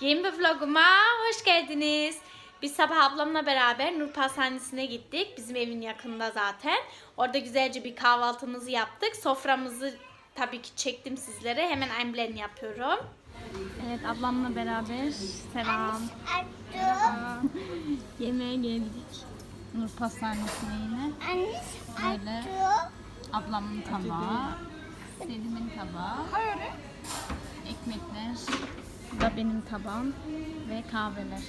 Yeni bir vloguma hoş geldiniz. Biz sabah ablamla beraber Nur Pastanesi'ne gittik. Bizim evin yakında zaten. Orada güzelce bir kahvaltımızı yaptık. Soframızı tabii ki çektim sizlere. Hemen amblen yapıyorum. Evet ablamla beraber selam. Yemeğe geldik. Nur Pastanesi'ne yine. Böyle ablamın tabağı, Selim'in tabağı, ekmekler, da benim tabağım ve kahveler.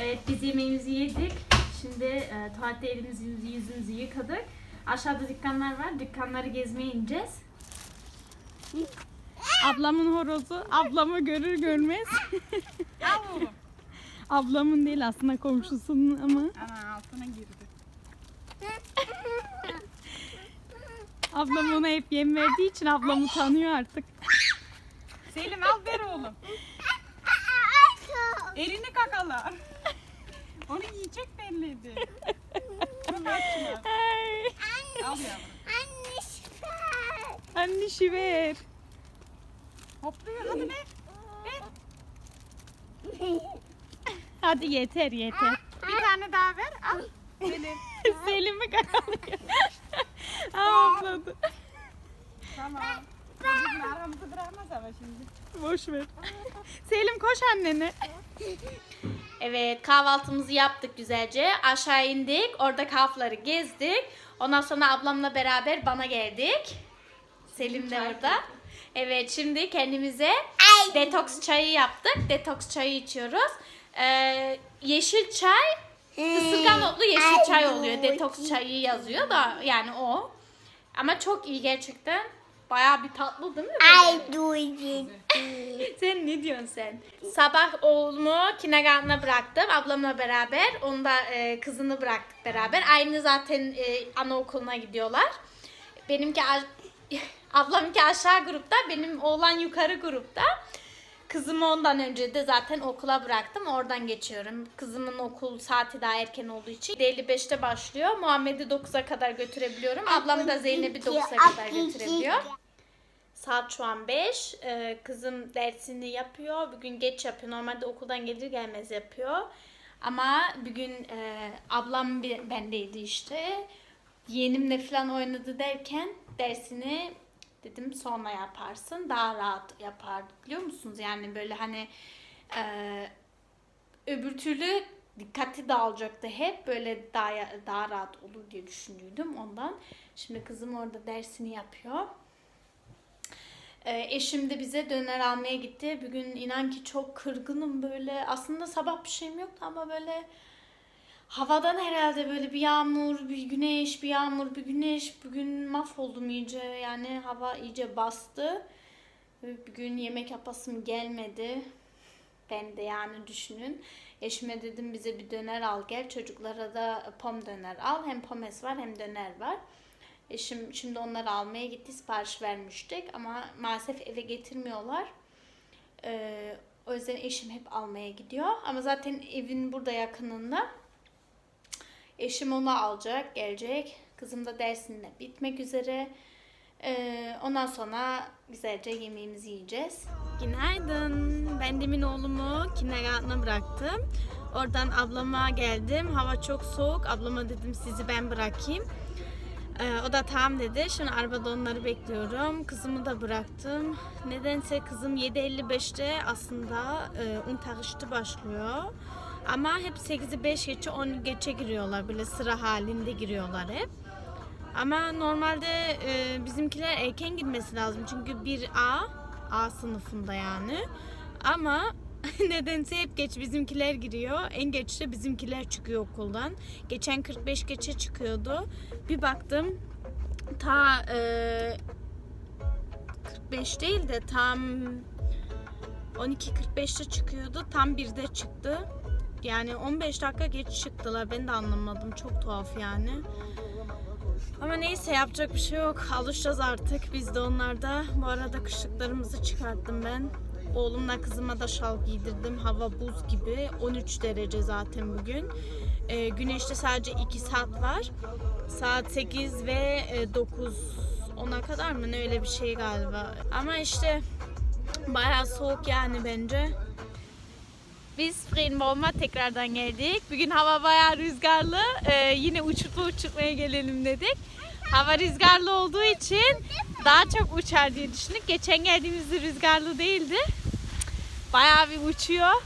Evet biz yemeğimizi yedik. Şimdi e, tuvalette elimizi yüzü- yüzümüzü yıkadık. Aşağıda dükkanlar var. Dükkanları gezmeye ineceğiz. Ablamın horozu ablamı görür görmez. Ablamın değil aslında komşusunun ama. Ana altına girdi. Ablam ona hep yem verdiği için ablamı tanıyor artık. Selim al ver oğlum. Elini kakalar. Onu yiyecek belliydi. Şuna. Ay. Al yavrum. Anne şiver. Hopluyor hadi ver. Ver. Hadi yeter yeter. Bir tane daha ver. Al. Selim. Selim'i kakalıyor. Aa, Hopladı. Tamam. Çocuğun aramızı bırakmaz ama şimdi. Boş ver. Selim koş annene. Evet kahvaltımızı yaptık güzelce. Aşağı indik. Orada kafları gezdik. Ondan sonra ablamla beraber bana geldik. Selim de orada. Evet şimdi kendimize detoks çayı yaptık. Detoks çayı içiyoruz. Ee, yeşil çay ısırgan otlu yeşil çay oluyor. Detoks çayı yazıyor da yani o. Ama çok iyi gerçekten. Bayağı bir tatlı değil mi? böyle? Sen ne diyorsun sen? Sabah oğlumu kindergarten'a bıraktım ablamla beraber. Onu da e, kızını bıraktık beraber. Aynı zaten e, anaokuluna gidiyorlar. Benimki a- ablamınki aşağı grupta, benim oğlan yukarı grupta. Kızımı ondan önce de zaten okula bıraktım. Oradan geçiyorum. Kızımın okul saati daha erken olduğu için. 55'te başlıyor. Muhammed'i 9'a kadar götürebiliyorum. Ablam da Zeynep'i 9'a kadar götürebiliyor. Saat şu an 5. Ee, kızım dersini yapıyor. Bugün geç yapıyor. Normalde okuldan gelir gelmez yapıyor. Ama bugün e, ablam bir- bendeydi işte. Yeğenimle falan oynadı derken dersini dedim sonra yaparsın. Daha rahat yapar biliyor musunuz? Yani böyle hani e, öbür türlü dikkati dağılacaktı hep böyle daha daha rahat olur diye düşündüydüm ondan. Şimdi kızım orada dersini yapıyor. Ee, eşim de bize döner almaya gitti. Bugün inan ki çok kırgınım böyle. Aslında sabah bir şeyim yoktu ama böyle havadan herhalde böyle bir yağmur, bir güneş, bir yağmur, bir güneş. Bugün mahvoldum iyice. Yani hava iyice bastı. Bugün yemek yapasım gelmedi. Ben de yani düşünün. Eşime dedim bize bir döner al gel. Çocuklara da pom döner al. Hem pomes var hem döner var. Eşim şimdi onları almaya gitti. Sipariş vermiştik ama maalesef eve getirmiyorlar. Ee, o yüzden eşim hep almaya gidiyor. Ama zaten evin burada yakınında. Eşim onu alacak, gelecek. Kızım da dersinde bitmek üzere. Ee, ondan sonra güzelce yemeğimizi yiyeceğiz. Günaydın. Ben demin oğlumu kindergarten'a bıraktım. Oradan ablama geldim. Hava çok soğuk. Ablama dedim sizi ben bırakayım. Ee, o da tamam dedi. Şimdi arabada onları bekliyorum. Kızımı da bıraktım. Nedense kızım 7.55'te aslında e, un başlıyor. Ama hep 8'i 5 geçe 10 geçe giriyorlar. Böyle sıra halinde giriyorlar hep. Ama normalde e, bizimkiler erken gitmesi lazım. Çünkü 1A A sınıfında yani. Ama nedense hep geç bizimkiler giriyor. En geç de bizimkiler çıkıyor okuldan. Geçen 45 geçe çıkıyordu. Bir baktım ta e, 45 değil de tam 12.45'te çıkıyordu. Tam 1'de çıktı. Yani 15 dakika geç çıktılar. Ben de anlamadım. Çok tuhaf yani. Ama neyse yapacak bir şey yok. Alışacağız artık. Biz de onlarda. Bu arada kışlıklarımızı çıkarttım ben. Oğlumla kızıma da şal giydirdim. Hava buz gibi. 13 derece zaten bugün. Ee, güneşte sadece 2 saat var. Saat 8 ve e, 9 ona kadar mı ne öyle bir şey galiba. Ama işte bayağı soğuk yani bence. Biz Friedenbaum'a tekrardan geldik. Bugün hava bayağı rüzgarlı. Ee, yine uçurtma uçurtmaya gelelim dedik. Hava rüzgarlı olduğu için daha çok uçar diye düşündük. Geçen geldiğimizde rüzgarlı değildi. Bayağı bir uçuyor.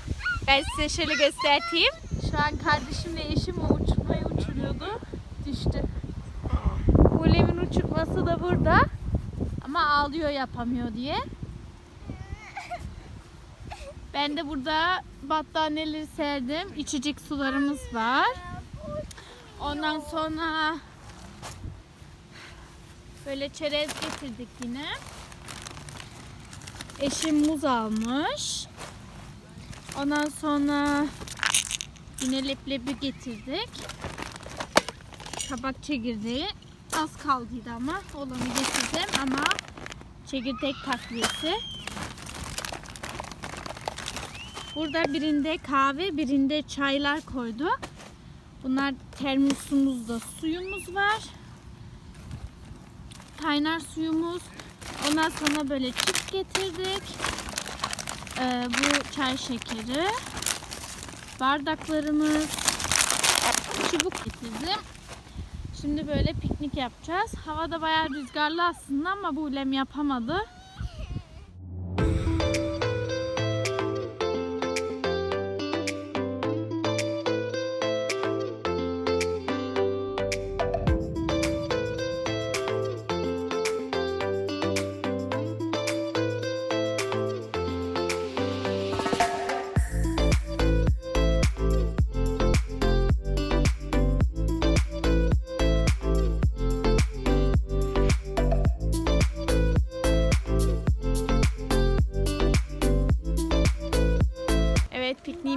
Ben size şöyle göstereyim. Şu an kardeşimle eşim o uçurtmayı uçuruyordu. Düştü. Kulemin uçurtması da burada. Ama ağlıyor yapamıyor diye. Ben de burada battaniyeleri serdim. İçecek sularımız var. Ondan sonra böyle çerez getirdik yine. Eşim muz almış. Ondan sonra yine leblebi getirdik. Kabak çekirdeği az kaldıydı ama olanı getirdim ama çekirdek takviyesi. Burada birinde kahve, birinde çaylar koyduk. Bunlar termosumuzda suyumuz var. Kaynar suyumuz. Ondan sonra böyle çift getirdik. Ee, bu çay şekeri. Bardaklarımız. Çubuk getirdim. Şimdi böyle piknik yapacağız. Hava da bayağı rüzgarlı aslında ama bu lem yapamadı.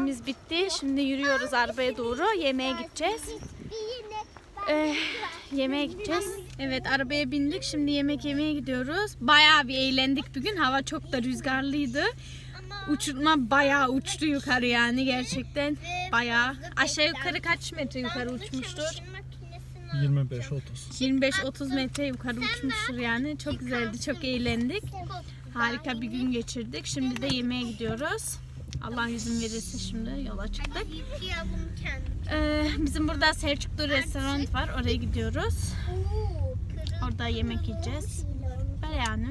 Pikniğimiz bitti. Şimdi yürüyoruz arabaya doğru. Yemeğe gideceğiz. Ee, yemeğe gideceğiz. Evet arabaya bindik. Şimdi yemek yemeye gidiyoruz. Bayağı bir eğlendik bugün. Hava çok da rüzgarlıydı. Uçurtma bayağı uçtu yukarı yani gerçekten. Bayağı. Aşağı yukarı kaç metre yukarı uçmuştur? 25-30. 25-30 metre yukarı uçmuştur yani. Çok güzeldi. Çok eğlendik. Harika bir gün geçirdik. Şimdi de yemeğe gidiyoruz. Allah izin verirse şimdi yola çıktık. Ee, bizim burada Selçuklu restoran var. Oraya gidiyoruz. Orada yemek yiyeceğiz. Böyle yani.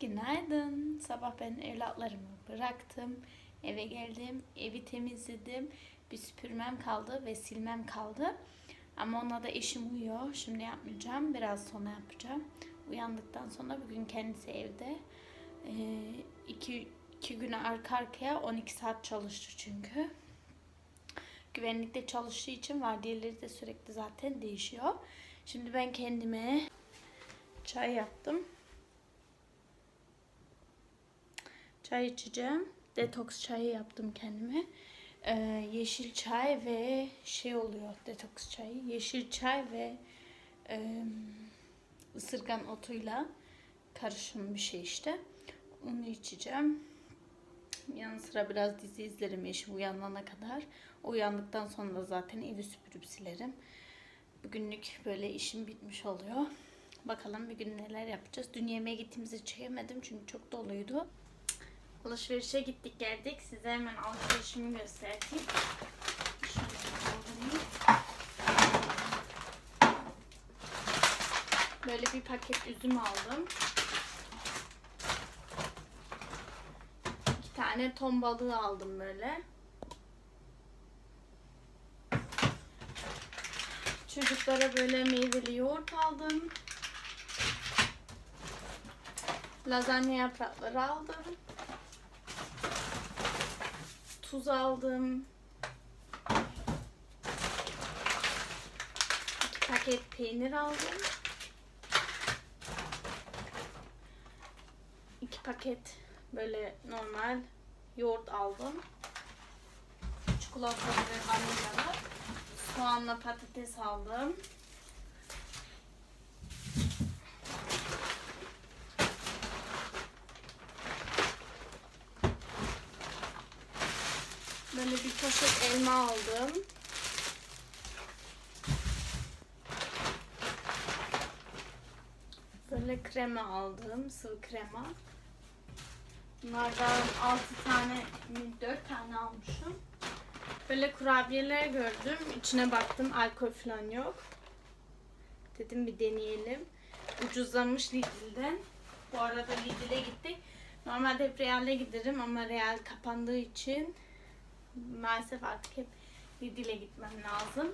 Günaydın. Sabah ben evlatlarımı bıraktım. Eve geldim. Evi temizledim. Bir süpürmem kaldı ve silmem kaldı. Ama ona da eşim uyuyor. Şimdi yapmayacağım. Biraz sonra yapacağım. Uyandıktan sonra bugün kendisi evde. Ee, iki, iki güne arka arkaya 12 saat çalıştı çünkü. Güvenlikte çalıştığı için vardiyaları da sürekli zaten değişiyor. Şimdi ben kendime çay yaptım. Çay içeceğim. Detoks çayı yaptım kendime. Ee, yeşil çay ve şey oluyor detoks çayı. Yeşil çay ve e, ısırgan otuyla karışım bir şey işte. Onu içeceğim. Yanı sıra biraz dizi izlerim eşim uyanana kadar. Uyandıktan sonra zaten evi süpürüp silerim. Bugünlük böyle işim bitmiş oluyor. Bakalım bir gün neler yapacağız. Dün yemeğe gittiğimizi çekemedim çünkü çok doluydu. Alışverişe gittik geldik. Size hemen alışverişimi göstereyim. Böyle bir paket üzüm aldım. İki tane ton balığı aldım böyle. Çocuklara böyle meyveli yoğurt aldım. Lazanya yaprakları aldım. Tuz aldım. İki paket peynir aldım. İki paket böyle normal yoğurt aldım. Çikolatalı ve vanilyalı. Soğanla patates aldım. Böyle bir poşet elma aldım. Böyle krema aldım. Sıvı krema. Bunlardan 6 tane mi 4 tane almışım. Böyle kurabiyeler gördüm. İçine baktım. Alkol falan yok. Dedim bir deneyelim. Ucuzlamış Lidl'den. Bu arada Lidl'e gittik. Normalde hep Real'e giderim ama Real kapandığı için maalesef artık hep Lidl'e gitmem lazım.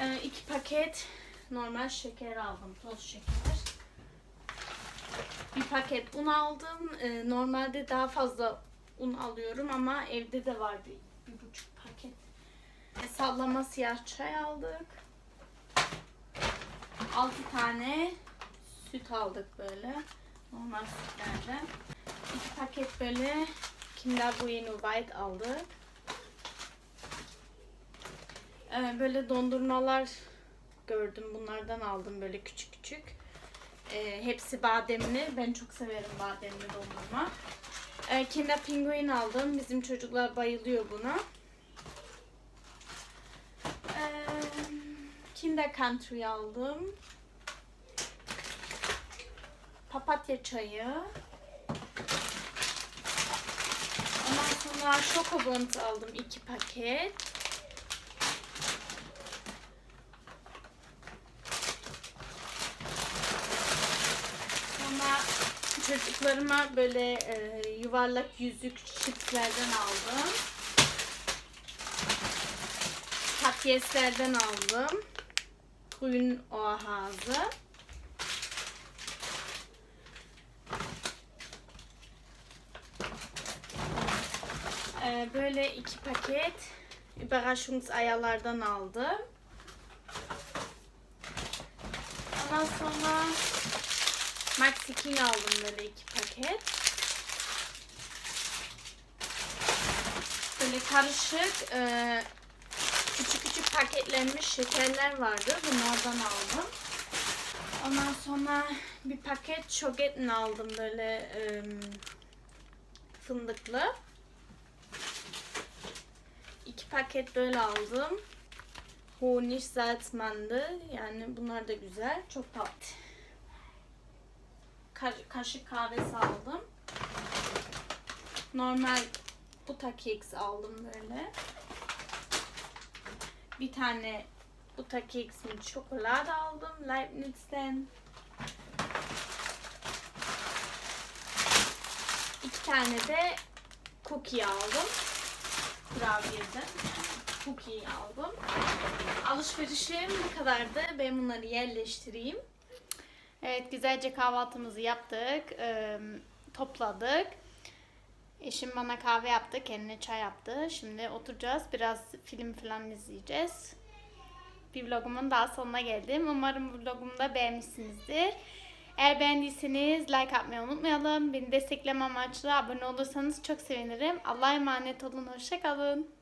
Ee, paket normal şeker aldım. Toz şeker. Bir paket un aldım. Ee, normalde daha fazla un alıyorum ama evde de vardı bir buçuk paket. E, sallama siyah çay aldık. 6 tane süt aldık böyle. Normal sütlerden. İki paket böyle Kinder Bueno White aldık. Ee, böyle dondurmalar gördüm. Bunlardan aldım böyle küçük küçük. Ee, hepsi bademli. Ben çok severim bademli dondurma. Ee, Kinder Penguin aldım. Bizim çocuklar bayılıyor buna. Ee, Kinder Country aldım. Papatya çayı. Ondan sonra Schokobons aldım iki paket. Sonra çocuklarıma böyle e, yuvarlak yüzük çipslerden aldım. Patyeslerden aldım. Grün oahaze. Ee, böyle iki paket Überraschungsayarlardan aldım. Ondan sonra King aldım böyle iki paket. Böyle karışık e, küçük küçük paketlenmiş şekerler vardı. Bunlardan aldım. Ondan sonra bir paket şogetin aldım böyle e, fındıklı. İki paket böyle aldım. Honig Salzmande. Yani bunlar da güzel. Çok tatlı. Ka- kaşık kahvesi aldım. Normal buta keks aldım böyle. Bir tane buta keks'in çikolata aldım Leibniz'den. İki tane de cookie aldım. Kurabiyeden. Cookie aldım. Alışverişim bu kadardı. Ben bunları yerleştireyim. Evet güzelce kahvaltımızı yaptık. Topladık. Eşim bana kahve yaptı. Kendine çay yaptı. Şimdi oturacağız. Biraz film falan izleyeceğiz. Bir vlogumun daha sonuna geldim. Umarım vlogumu da beğenmişsinizdir. Eğer beğendiyseniz like atmayı unutmayalım. Beni destekleme amaçlı abone olursanız çok sevinirim. Allah'a emanet olun. Hoşçakalın.